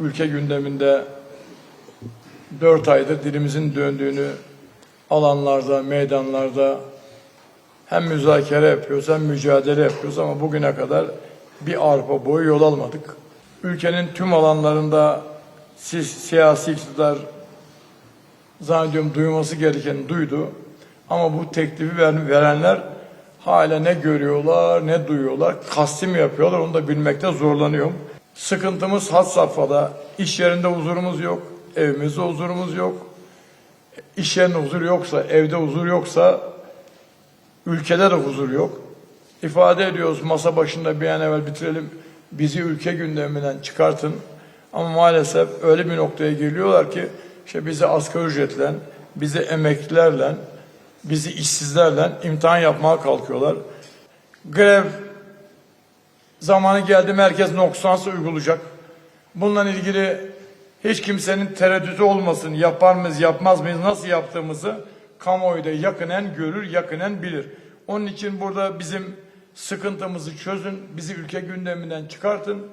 Ülke gündeminde dört aydır dilimizin döndüğünü alanlarda, meydanlarda hem müzakere yapıyoruz hem mücadele yapıyoruz ama bugüne kadar bir arpa boyu yol almadık. Ülkenin tüm alanlarında siz siyasi iktidar zannediyorum duyması gerekeni duydu. Ama bu teklifi ver- verenler hala ne görüyorlar ne duyuyorlar. Kasti mi yapıyorlar onu da bilmekte zorlanıyorum. Sıkıntımız had safhada. İş yerinde huzurumuz yok. Evimizde huzurumuz yok. İş yerinde huzur yoksa, evde huzur yoksa ülkede de huzur yok. İfade ediyoruz masa başında bir an evvel bitirelim. Bizi ülke gündeminden çıkartın. Ama maalesef öyle bir noktaya geliyorlar ki işte bizi asgari ücretle, bizi emeklilerle, bizi işsizlerle imtihan yapmaya kalkıyorlar. Grev zamanı geldi mi herkes noksansı uygulayacak. Bununla ilgili hiç kimsenin tereddütü olmasın. Yapar mıyız, yapmaz mıyız, nasıl yaptığımızı kamuoyu da yakinen görür, yakinen bilir. Onun için burada bizim sıkıntımızı çözün, bizi ülke gündeminden çıkartın.